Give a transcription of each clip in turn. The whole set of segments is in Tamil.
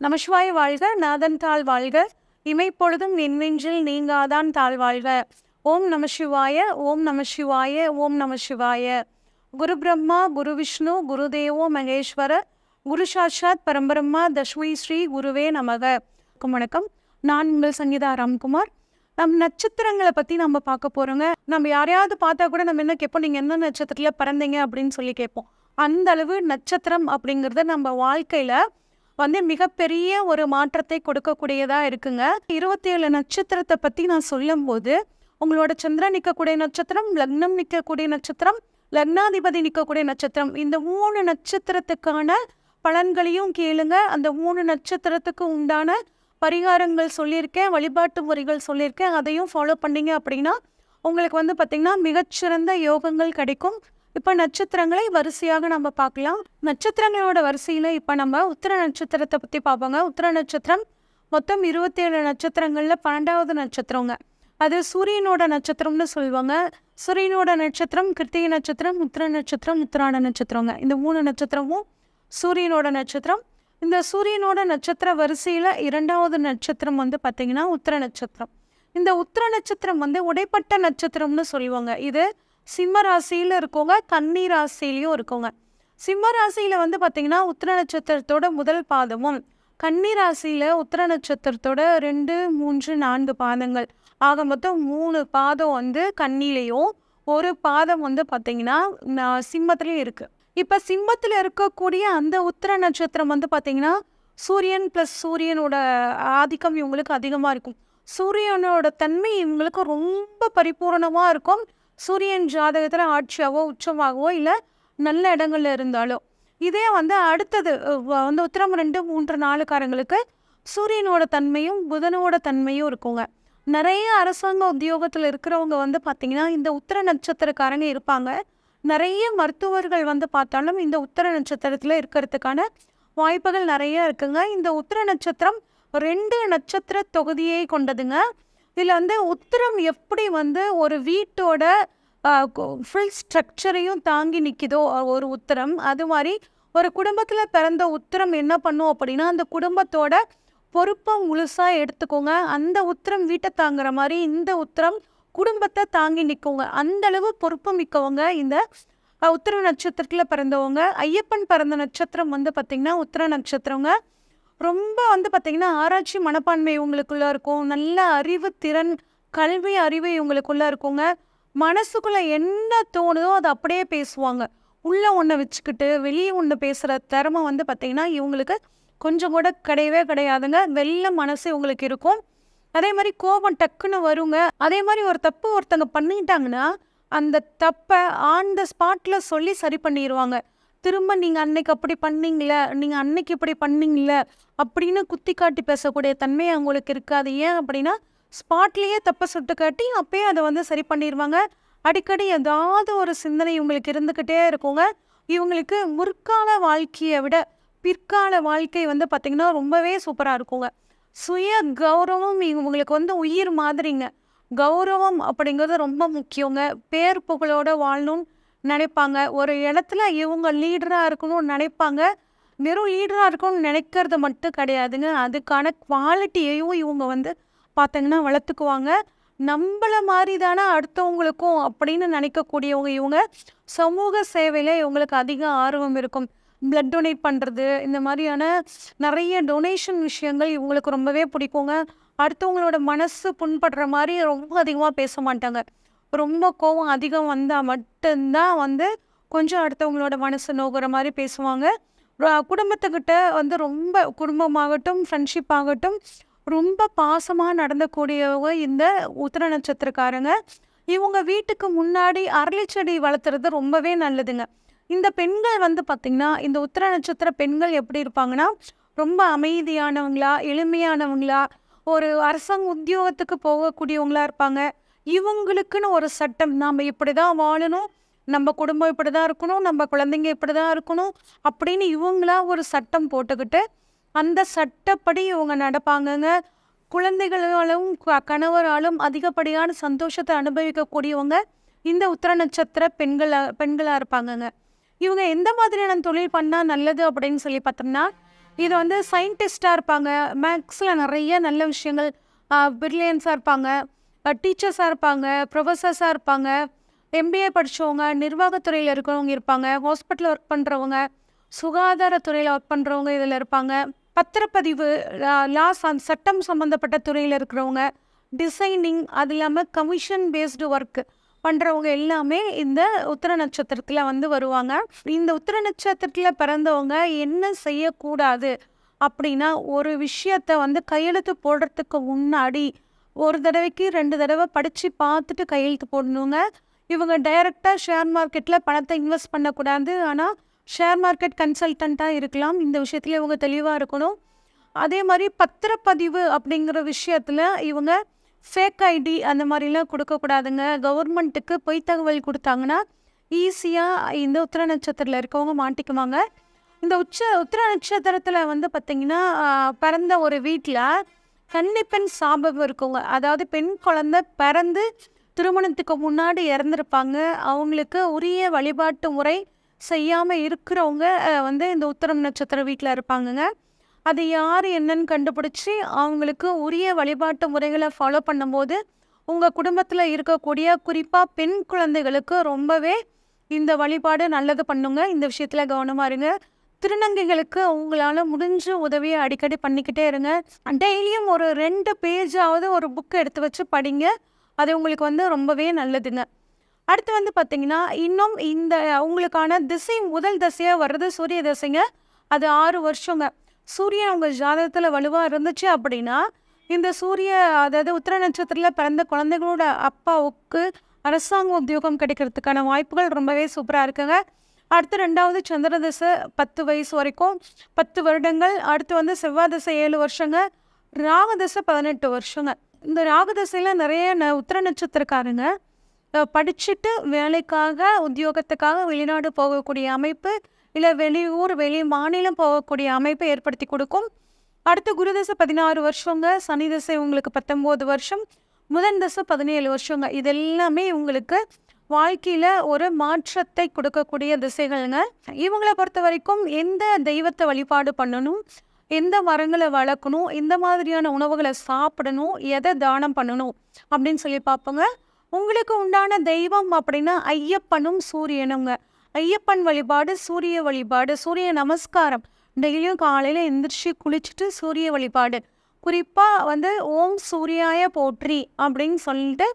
நமசிவாய வாழ்க நாதன் தாழ் வாழ்க. இமைப்பொழுதும் நின்வெஞ்சில் நீங்காதான் தாழ் வாழ்க. ஓம் நமசிவாய ஓம் நமசிவாய ஓம் நமசிவாய. குரு பிரம்மா குரு விஷ்ணு குருதேவோ மகேஸ்வர. குரு சாட்சாத் பரம்பரம்மா தஸ்மை ஸ்ரீ குருவே நமக. வணக்கம், நான் உங்கள் சங்கீதா ராம்குமார். நம் நட்சத்திரங்களை பற்றி நம்ம பார்க்க போகிறோங்க நம்ம யாரையாவது பார்த்தா கூட நம்ம என்ன கேட்போம்? நீங்கள் என்ன நட்சத்திரத்தில் பிறந்தீங்க அப்படின்னு சொல்லி கேட்போம். அந்த அளவு நட்சத்திரம் அப்படிங்கிறது நம்ம வாழ்க்கையில் வந்து மிகப்பெரிய ஒரு மாற்றத்தை கொடுக்கக்கூடியதாக இருக்குங்க. இருபத்தி ஏழு நட்சத்திரத்தை பற்றி நான் சொல்லும்போது உங்களோட சந்திரன் நிற்கக்கூடிய நட்சத்திரம் லக்னம் நிற்கக்கூடிய நட்சத்திரம் லக்னாதிபதி நிற்கக்கூடிய நட்சத்திரம் இந்த மூணு நட்சத்திரத்துக்கான பலன்களையும் கேளுங்க. அந்த மூணு நட்சத்திரத்துக்கு உண்டான பரிகாரங்கள் சொல்லியிருக்கேன் வழிபாட்டு முறைகள் சொல்லியிருக்கேன் அதையும் ஃபாலோ பண்ணீங்க அப்படின்னா உங்களுக்கு வந்து பார்த்திங்கன்னா மிகச்சிறந்த யோகங்கள் கிடைக்கும். இப்போ நட்சத்திரங்களை வரிசையாக நம்ம பார்க்கலாம். நட்சத்திரங்களோட வரிசையில் இப்போ நம்ம உத்திர நட்சத்திரத்தை பற்றி பார்ப்போங்க. உத்திர நட்சத்திரம் மொத்தம் இருபத்தேழு நட்சத்திரங்களில் பன்னெண்டாவது நட்சத்திரங்க. அது சூரியனோட நட்சத்திரம்னு சொல்லுவாங்க. சூரியனோட நட்சத்திரம் கிருத்திகை நட்சத்திரம் உத்திர நட்சத்திரம் உத்திராட நட்சத்திரங்க. இந்த மூணு நட்சத்திரமும் சூரியனோட நட்சத்திரம். இந்த சூரியனோட நட்சத்திர வரிசையில் இரண்டாவது நட்சத்திரம் வந்து பார்த்திங்கன்னா உத்திர நட்சத்திரம். இந்த உத்திர நட்சத்திரம் வந்து உடைப்பட்ட நட்சத்திரம்னு சொல்லுவாங்க. இது சிம்ம ராசியில் இருக்கவங்க கன்னி ராசிலையும் இருக்கவங்க. சிம்ம ராசியில் வந்து பார்த்திங்கன்னா உத்திர நட்சத்திரத்தோட முதல் பாதமும் கன்னி ராசியில் உத்திர நட்சத்திரத்தோட ரெண்டு மூன்று நான்கு பாதங்கள். ஆக மொத்தம் மூணு பாதம் வந்து கன்னிலையும் ஒரு பாதம் வந்து பார்த்திங்கன்னா சிம்மத்துலேயும் இருக்குது இப்போ சிம்மத்தில் இருக்கக்கூடிய அந்த உத்திர நட்சத்திரம் வந்து பார்த்திங்கன்னா சூரியன் ப்ளஸ் சூரியனோட ஆதிக்கம் இவங்களுக்கு அதிகமாக இருக்கும். சூரியனோட தன்மை இவங்களுக்கு ரொம்ப பரிபூரணமாக இருக்கும். சூரியன் ஜாதகத்தில் ஆட்சியாவோ உச்சமாகவோ இல்லை நல்ல இடங்கள்ல இருந்தாலோ. இதே வந்து அடுத்தது வந்து உத்திரம் ரெண்டு மூன்று நாலுக்காரங்களுக்கு சூரியனோட தன்மையும் புதனோட தன்மையும் இருக்குங்க. நிறைய அரசாங்க உத்தியோகத்தில் இருக்கிறவங்க வந்து பார்த்திங்கன்னா இந்த உத்திர நட்சத்திரக்காரங்க இருப்பாங்க. நிறைய மருத்துவர்கள் வந்து பார்த்தாலும் இந்த உத்திர நட்சத்திரத்தில் இருக்கிறதுக்கான வாய்ப்புகள் நிறைய இருக்குங்க. இந்த உத்திர நட்சத்திரம் ரெண்டு நட்சத்திர தொகுதியை கொண்டதுங்க. இதில் வந்து உத்தரம் எப்படி வந்து ஒரு வீட்டோட ஃபுல் ஸ்ட்ரக்சரையும் தாங்கி நிற்கிதோ ஒரு உத்தரம். அது மாதிரி ஒரு குடும்பத்தில் பிறந்த உத்தரம் என்ன பண்ணும் அப்படின்னா அந்த குடும்பத்தோட பொறுப்பை முழுசாக எடுத்துக்கோங்க. அந்த உத்தரம் வீட்டை தாங்குற மாதிரி இந்த உத்தரம் குடும்பத்தை தாங்கி நிற்கோங்க அந்த அளவு பொறுப்பு மிக்கவங்க இந்த உத்தர உத்திர நட்சத்திரத்தில் பிறந்தவங்க. ஐயப்பன் பிறந்த நட்சத்திரம் வந்து பார்த்திங்கன்னா உத்திர நட்சத்திரங்க. ரொம்ப வந்து பார்த்திங்கன்னா ஆராய்ச்சி மனப்பான்மை இவங்களுக்குள்ளே இருக்கும். நல்ல அறிவு திறன் கல்வி அறிவு இவங்களுக்குள்ள இருக்குங்க. மனசுக்குள்ளே என்ன தோணுதோ அதை அப்படியே பேசுவாங்க. உள்ளே ஒன்றை வச்சுக்கிட்டு வெளியே ஒன்று பேசுகிற திறமை வந்து பார்த்திங்கன்னா இவங்களுக்கு கொஞ்சம் கூட கிடையவே கிடையாதுங்க. வெளில மனசு இவங்களுக்கு இருக்கும். அதே மாதிரி கோபம் டக்குன்னு வருங்க. அதே மாதிரி ஒரு தப்பு ஒருத்தங்க பண்ணிட்டாங்கன்னா அந்த தப்பை ஆன் த ஸ்பாட்டில் சொல்லி சரி பண்ணிடுவாங்க திரும்ப நீங்கள் அன்னைக்கு அப்படி பண்ணீங்களே நீங்கள் அன்னைக்கு இப்படி பண்ணீங்களே அப்படின்னு குத்தி காட்டி பேசக்கூடிய தன்மை அவங்களுக்கு இருக்காது. ஏன் அப்படின்னா ஸ்பாட்லேயே தப்பை சுட்டு காட்டி அப்பயே அதை வந்து சரி பண்ணிடுவாங்க அடிக்கடி ஏதாவது ஒரு சிந்தனை இவங்களுக்கு இருந்துக்கிட்டே இருக்குங்க. இவங்களுக்கு முற்கால வாழ்க்கையை விட பிற்கால வாழ்க்கை வந்து பார்த்திங்கன்னா ரொம்பவே சூப்பராக இருக்குங்க. சுய கௌரவம் இவங்களுக்கு வந்து உயிர் மாதிரிங்க. கௌரவம் அப்படிங்கிறது ரொம்ப முக்கியங்க. பேர் புகழோட வாழணும்னு நினைப்பாங்க. ஒரு இடத்துல இவங்க லீடராக இருக்கணும்னு நினைப்பாங்க. வெறும் லீடராக இருக்கணும்னு நினைக்கிறது மட்டும் கிடையாதுங்க. அதுக்கான குவாலிட்டியையும் இவங்க வந்து பார்த்தீங்கன்னா வளர்த்துக்குவாங்க. நம்மள மாதிரி தானே அடுத்தவங்களுக்கும் அப்படின்னு நினைக்கக்கூடியவங்க இவங்க. சமூக சேவையில் இவங்களுக்கு அதிக ஆர்வம் இருக்கும். பிளட் டொனேட் பண்ணுறது இந்த மாதிரியான நிறைய டொனேஷன் விஷயங்கள் இவங்களுக்கு ரொம்பவே பிடிக்குங்க. அடுத்தவங்களோட மனசு புண்படுற மாதிரி ரொம்ப அதிகமாக பேச மாட்டாங்க. ரொம்ப கோவம் அதிகம் வந்தால் மட்டும்தான் வந்து கொஞ்சம் அடுத்தவங்களோட மனசு நோக்கிற மாதிரி பேசுவாங்க. குடும்பத்துக்கிட்ட வந்து ரொம்ப குடும்பமாகட்டும் ஃப்ரெண்ட்ஷிப் ஆகட்டும் ரொம்ப பாசமாக நடந்தக்கூடியவங்க இந்த உத்திர நட்சத்திரக்காரங்க. இவங்க வீட்டுக்கு முன்னாடி அரளிச்செடி வளர்த்துறது ரொம்பவே நல்லதுங்க. இந்த பெண்கள் வந்து பார்த்திங்கன்னா இந்த உத்திர நட்சத்திர பெண்கள் எப்படி இருப்பாங்கன்னா ரொம்ப அமைதியானவங்களா எளிமையானவங்களா ஒரு அரசாங்க உத்தியோகத்துக்கு போகக்கூடியவங்களா இருப்பாங்க. இவங்களுக்குன்னு ஒரு சட்டம். நாம் இப்படி தான் வாழணும். நம்ம குடும்பம் இப்படி தான் இருக்கணும். நம்ம குழந்தைங்க இப்படி தான் இருக்கணும் அப்படின்னு இவங்களா ஒரு சட்டம் போட்டுக்கிட்டு அந்த சட்டப்படி இவங்க நடப்பாங்கங்க. குழந்தைகளாலும் க- கணவராலும் அதிகப்படியான சந்தோஷத்தை அனுபவிக்கக்கூடியவங்க இந்த உத்திர நட்சத்திர பெண்களாக பெண்களாக இருப்பாங்கங்க. இவங்க எந்த மாதிரியான தொழில் பண்ணால் நல்லது அப்படின்னு சொல்லி பார்த்தோம்னா இது வந்து சயின்டிஸ்டாக இருப்பாங்க. மேக்ஸில் நிறைய நல்ல விஷயங்கள் பிரில்லியன்ஸாக இருப்பாங்க. டீச்சர்ஸாக இருப்பாங்க ப்ரொஃபஸர்ஸாக இருப்பாங்க எம்பிஏ படித்தவங்க நிர்வாகத்துறையில் இருக்கிறவங்க இருப்பாங்க ஹாஸ்பிட்டலில் ஒர்க் பண்ணுறவங்க சுகாதாரத்துறையில் ஒர்க் பண்ணுறவங்க இதில் இருப்பாங்க. பத்திரப்பதிவு லா சட்டம் சம்மந்தப்பட்ட துறையில் இருக்கிறவங்க டிசைனிங் அது இல்லாமல் கமிஷன் பேஸ்டு ஒர்க்கு பண்ணுறவங்க எல்லாமே இந்த உத்திர நட்சத்திரத்தில் வந்து வருவாங்க. இந்த உத்திர நட்சத்திரத்தில் பிறந்தவங்க என்ன செய்யக்கூடாது அப்படின்னா ஒரு விஷயத்த வந்து கையெழுத்து போடுறதுக்கு முன்னாடி ஒரு தடவைக்கு ரெண்டு தடவை படித்து பார்த்துட்டு கையெழுத்து போடணுங்க. இவங்க டைரெக்டாக ஷேர் மார்க்கெட்டில் பணத்தை இன்வெஸ்ட் பண்ணக்கூடாது. ஆனால் ஷேர் மார்க்கெட் கன்சல்டண்ட்டாக இருக்கலாம். இந்த விஷயத்தில் இவங்க தெளிவாக இருக்கணும். அதே மாதிரி பத்திரப்பதிவு அப்படிங்கிற விஷயத்தில் இவங்க ஃபேக் ஐடி அந்த மாதிரிலாம் கொடுக்கக்கூடாதுங்க. கவர்மெண்ட்டுக்கு பொய் தகவல் கொடுத்தாங்கன்னா ஈஸியாக இந்த உத்திர நட்சத்திரத்தில் இருக்கவங்க மாட்டிக்குவாங்க. இந்த உச்ச உத்திர நட்சத்திரத்தில் வந்து பார்த்திங்கன்னா பிறந்த ஒரு வீட்டில் கன்னிப்பெண் சாபம் இருக்குங்க. அதாவது பெண் குழந்தை பிறந்து திருமணத்துக்கு முன்னாடி இறந்துருப்பாங்க. அவங்களுக்கு உரிய வழிபாட்டு முறை செய்யாமல் இருக்கிறவங்க வந்து இந்த உத்திரம் நட்சத்திர வீட்டில் இருப்பாங்கங்க. அது யார் என்னன்னு கண்டுபிடிச்சி அவங்களுக்கு உரிய வழிபாட்டு முறைகளை ஃபாலோ பண்ணும்போது உங்கள் குடும்பத்தில் இருக்கக்கூடிய குறிப்பாக பெண் குழந்தைகளுக்கு ரொம்பவே இந்த வழிபாடு நல்லது பண்ணுங்க. இந்த விஷயத்தில் கவனமாக இருங்க. திருநங்கைகளுக்கு உங்களால் முடிஞ்ச உதவியை அடிக்கடி பண்ணிக்கிட்டே இருங்க. டெய்லியும் ஒரு ரெண்டு பேஜாவது ஒரு புக் எடுத்து வச்சு படிங்க. அது உங்களுக்கு வந்து ரொம்பவே நல்லதுங்க. அடுத்து வந்து பார்த்திங்கன்னா இன்னும் இந்த உங்களுக்கான திசை முதல் திசையாக வர்றது சூரிய திசைங்க. அது ஆறு வருஷங்க. சூரியன் உங்கள் ஜாதகத்தில் வலுவாக இருந்துச்சு அப்படின்னா இந்த சூரிய அதாவது உத்திர நட்சத்திரத்தில் பிறந்த குழந்தைகளோட அப்பாவுக்கு அரசாங்க உத்தியோகம் கிடைக்கிறதுக்கான வாய்ப்புகள் ரொம்பவே சூப்பராக இருக்குங்க. அடுத்து ரெண்டாவது சந்திர திசை பத்து வயசு வரைக்கும் பத்து வருடங்கள் அடுத்து வந்து செவ்வாய் திசை ஏழு வருஷங்க ராகு திசை பதினெட்டு வருஷங்க. இந்த ராகு திசையில் நிறைய ந உத்திர நட்சத்திரக்காரங்க படிச்சுட்டு வேலைக்காக உத்தியோகத்துக்காக வெளிநாடு போகக்கூடிய அமைப்பு இல்லை வெளியூர் வெளி மாநிலம் போகக்கூடிய அமைப்பை ஏற்படுத்தி கொடுக்கும். அடுத்து குரு தசை பதினாறு வருஷங்க சனி தசை உங்களுக்கு பத்தொம்போது வருஷம் முதன் தசை பதினேழு வருஷங்க. இது எல்லாமே உங்களுக்கு வாழ்க்கையில் ஒரு மாற்றத்தை கொடுக்கக்கூடிய திசைகள்ங்க. இவங்களை பொறுத்த வரைக்கும் எந்த தெய்வத்தை வழிபாடு பண்ணணும் எந்த மரங்களை வளர்க்கணும் எந்த மாதிரியான உணவுகளை சாப்பிடணும் எதை தானம் பண்ணணும் அப்படின்னு சொல்லி பார்ப்போங்க. உங்களுக்கு உண்டான தெய்வம் அப்படின்னா ஐயப்பனும் சூரியனுங்க. ஐயப்பன் வழிபாடு சூரிய வழிபாடு சூரிய நமஸ்காரம். டெய்லியும் காலையில் எந்திரிச்சு குளிச்சுட்டு சூரிய வழிபாடு. குறிப்பாக வந்து ஓம் சூரியாய போற்றி அப்படின்னு சொல்லிட்டு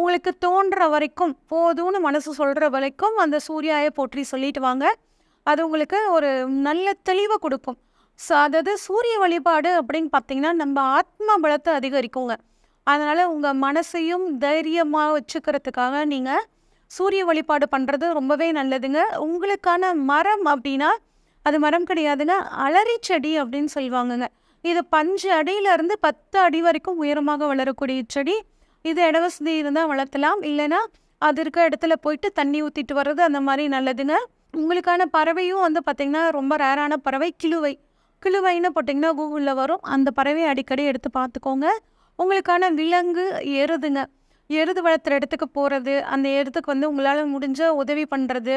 உங்களுக்கு தோன்ற வரைக்கும் போதும்னு மனசு சொல்கிற வரைக்கும் அந்த சூர்யாவை போற்றி சொல்லிட்டு வாங்க. அது உங்களுக்கு ஒரு நல்ல தெளிவை கொடுக்கும். ஸோ அதாவது சூரிய வழிபாடு அப்படின்னு பார்த்தீங்கன்னா நம்ம ஆத்ம பலத்தை அதிகரிக்குங்க. அதனால் உங்கள் மனசையும் தைரியமாக வச்சுக்கிறதுக்காக நீங்கள் சூரிய வழிபாடு பண்ணுறது ரொம்பவே நல்லதுங்க. உங்களுக்கான மரம் அப்படின்னா அது மரம் கிடையாதுங்க அலரி செடி அப்படின்னு சொல்லுவாங்கங்க. இது பஞ்சு அடியிலேருந்து பத்து அடி வரைக்கும் உயரமாக வளரக்கூடிய செடி. இது இட வசதி இருந்தால் வளர்த்தலாம். இல்லைன்னா அது இருக்க இடத்துல போயிட்டு தண்ணி ஊற்றிட்டு வர்றது அந்த மாதிரி நல்லதுங்க. உங்களுக்கான பறவையும் வந்து பார்த்திங்கன்னா ரொம்ப ரேரான பறவை கிழுவை கிழுவைன்னு போட்டிங்கன்னா கூகுளில் வரும். அந்த பறவையை அடிக்கடி எடுத்து பார்த்துக்கோங்க. உங்களுக்கான விலங்கு எருதுங்க. எருது வளர்த்துற இடத்துக்கு போகிறது அந்த எருதுக்கு வந்து உங்களால் முடிஞ்ச உதவி பண்ணுறது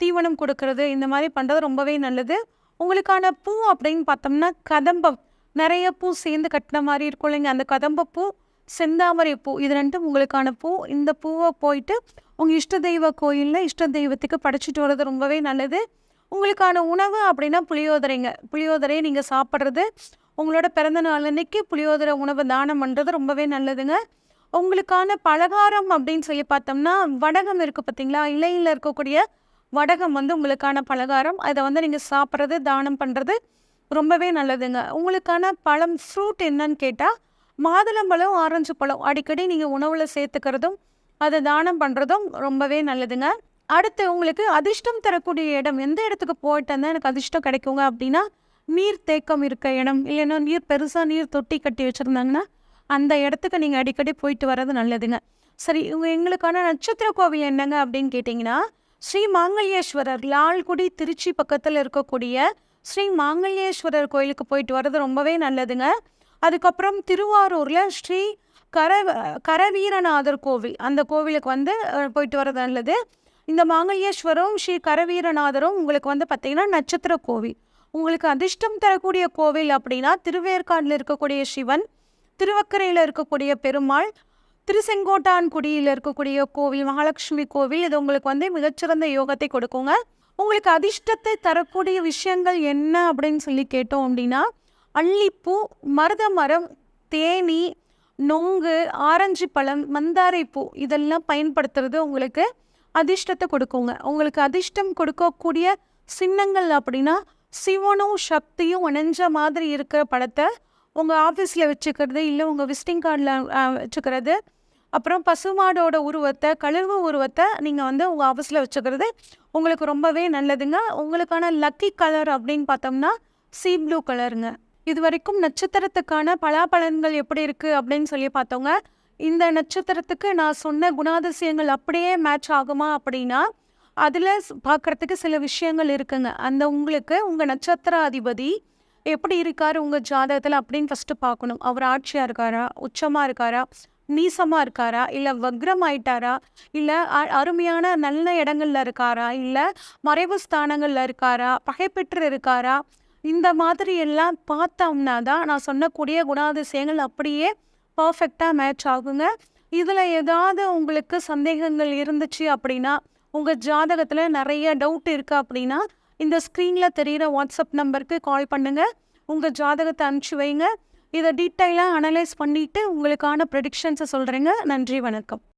தீவனம் கொடுக்கறது இந்த மாதிரி பண்ணுறது ரொம்பவே நல்லது. உங்களுக்கான பூ அப்படின்னு பார்த்தோம்னா கதம்பம். நிறைய பூ சேர்ந்து கட்டின மாதிரி இருக்கும் இல்லைங்க. அந்த கதம்ப பூ செந்தாமரை பூ இது ரெண்டும் உங்களுக்கான பூ. இந்த பூவை போயிட்டு உங்கள் இஷ்ட தெய்வ கோயிலில் இஷ்ட தெய்வத்துக்கு படைச்சிட்டு வர்றது ரொம்பவே நல்லது. உங்களுக்கான உணவு அப்படின்னா புளியோதரைங்க. புளியோதரையை நீங்கள் சாப்பிட்றது உங்களோட பிறந்த நாள் அன்னைக்கு புளியோதரை உணவு தானம் பண்ணுறது ரொம்பவே நல்லதுங்க. உங்களுக்கான பலகாரம் அப்படின்னு சொல்லி பார்த்தோம்னா வடகம் இருக்குது பார்த்தீங்களா? இலையில் இருக்கக்கூடிய வடகம் வந்து உங்களுக்கான பலகாரம். அதை வந்து நீங்கள் சாப்பிட்றது தானம் பண்ணுறது ரொம்பவே நல்லதுங்க. உங்களுக்கான பழம் ஃப்ரூட் என்னன்னு கேட்டால் மாதுளம்பழம் ஆரஞ்சு பழம் அடிக்கடி நீங்கள் உணவில் சேர்த்துக்கிறதும் அதை தானம் பண்ணுறதும் ரொம்பவே நல்லதுங்க. அடுத்து உங்களுக்கு அதிர்ஷ்டம் தரக்கூடிய இடம் எந்த இடத்துக்கு போயிட்டு எனக்கு அதிர்ஷ்டம் கிடைக்குங்க அப்படின்னா நீர் தேக்கம் இருக்க இடம். இல்லைன்னா நீர் பெருசாக நீர் தொட்டி கட்டி வச்சுருந்தாங்கன்னா அந்த இடத்துக்கு நீங்கள் அடிக்கடி போயிட்டு வர்றது நல்லதுங்க. சரி இவங்க எங்களுக்கான நட்சத்திர கோவில் என்னங்க அப்படின்னு கேட்டிங்கன்னா ஸ்ரீ மாங்கல்யேஸ்வரர் லால்குடி திருச்சி பக்கத்தில் இருக்கக்கூடிய ஸ்ரீ மாங்கல்யேஸ்வரர் கோயிலுக்கு போயிட்டு வர்றது ரொம்பவே நல்லதுங்க. அதுக்கப்புறம் திருவாரூரில் ஸ்ரீ கர கரவீரநாதர் கோவில். அந்த கோவிலுக்கு வந்து போயிட்டு வர்றது நல்லது. இந்த மாங்கல்யேஸ்வரம் ஸ்ரீ கரவீரநாதரும் உங்களுக்கு வந்து பார்த்திங்கன்னா நட்சத்திர கோவில். உங்களுக்கு அதிர்ஷ்டம் தரக்கூடிய கோவில் அப்படின்னா திருவேற்காடில் இருக்கக்கூடிய சிவன் திருவக்கரையில் இருக்கக்கூடிய பெருமாள் திருசெங்கோட்டான்குடியில் இருக்கக்கூடிய கோவில் மகாலட்சுமி கோவில். இது உங்களுக்கு வந்து மிகச்சிறந்த யோகத்தை கொடுக்குங்க. உங்களுக்கு அதிர்ஷ்டத்தை தரக்கூடிய விஷயங்கள் என்ன அப்படின்னு சொல்லி கேட்டோம் அப்படின்னா அல்லிப்பூ மருத மரம் தேனி நொங்கு ஆரஞ்சு பழம் மந்தாரை பூ இதெல்லாம் பயன்படுத்துறது உங்களுக்கு அதிர்ஷ்டத்தை கொடுக்குங்க. உங்களுக்கு அதிர்ஷ்டம் கொடுக்கக்கூடிய சின்னங்கள் அப்படின்னா சிவனும் சக்தியும் இணைஞ்ச மாதிரி இருக்கிற படத்தை உங்கள் ஆஃபீஸில் வச்சுக்கிறது இல்லை உங்கள் விசிட்டிங் கார்டில் வச்சுக்கிறது. அப்புறம் பசுமாடோட உருவத்தை கழுவு உருவத்தை நீங்கள் வந்து உங்கள் ஆஃபீஸில் வச்சுக்கிறது உங்களுக்கு ரொம்பவே நல்லதுங்க. உங்களுக்கான லக்கி கலர் அப்படின்னு பார்த்தோம்னா சீ ப்ளூ கலருங்க இது வரைக்கும் நட்சத்திரத்துக்கான பலாபலன்கள் எப்படி இருக்குது அப்படின்னு சொல்லி பார்த்தோங்க. இந்த நட்சத்திரத்துக்கு நான் சொன்ன குணாதிசயங்கள் அப்படியே மேட்ச் ஆகுமா அப்படின்னா அதில் பார்க்குறதுக்கு சில விஷயங்கள் இருக்குங்க. அந்த உங்களுக்கு உங்கள் நட்சத்திர அதிபதி எப்படி இருக்கார் உங்கள் ஜாதகத்தில் அப்படின்னு ஃபஸ்ட்டு பார்க்கணும். அவர் ஆட்சியாக இருக்காரா? உச்சமாக இருக்காரா? நீசமாக இருக்காரா? இல்லை வக்ரம் ஆயிட்டாரா? இல்லை அருமையான நல்ல இடங்கள்ல இருக்காரா? இல்லை மறைவு ஸ்தானங்களில் இருக்காரா? பகைப்பெற்று இருக்காரா? இந்த மாதிரி எல்லாம் பார்த்தோம்னா தான் நான் சொன்னக்கூடிய குணாதிசயங்கள் அப்படியே பர்ஃபெக்டாக மேட்ச் ஆகுங்க. இதில் ஏதாவது உங்களுக்கு சந்தேகங்கள் இருந்துச்சு அப்படின்னா உங்கள் ஜாதகத்தில் நிறைய டவுட் இருக்குது அப்படின்னா இந்த ஸ்க்ரீனில் தெரிகிற வாட்ஸ்அப் நம்பருக்கு கால் பண்ணுங்கள் உங்கள் ஜாதகத்தை அனுப்பிச்சி வைங்க. இதை டீட்டெயிலாக அனலைஸ் பண்ணிவிட்டு உங்களுக்கான ப்ரெடிக்ஷன்ஸை சொல்கிறேங்க நன்றி வணக்கம்.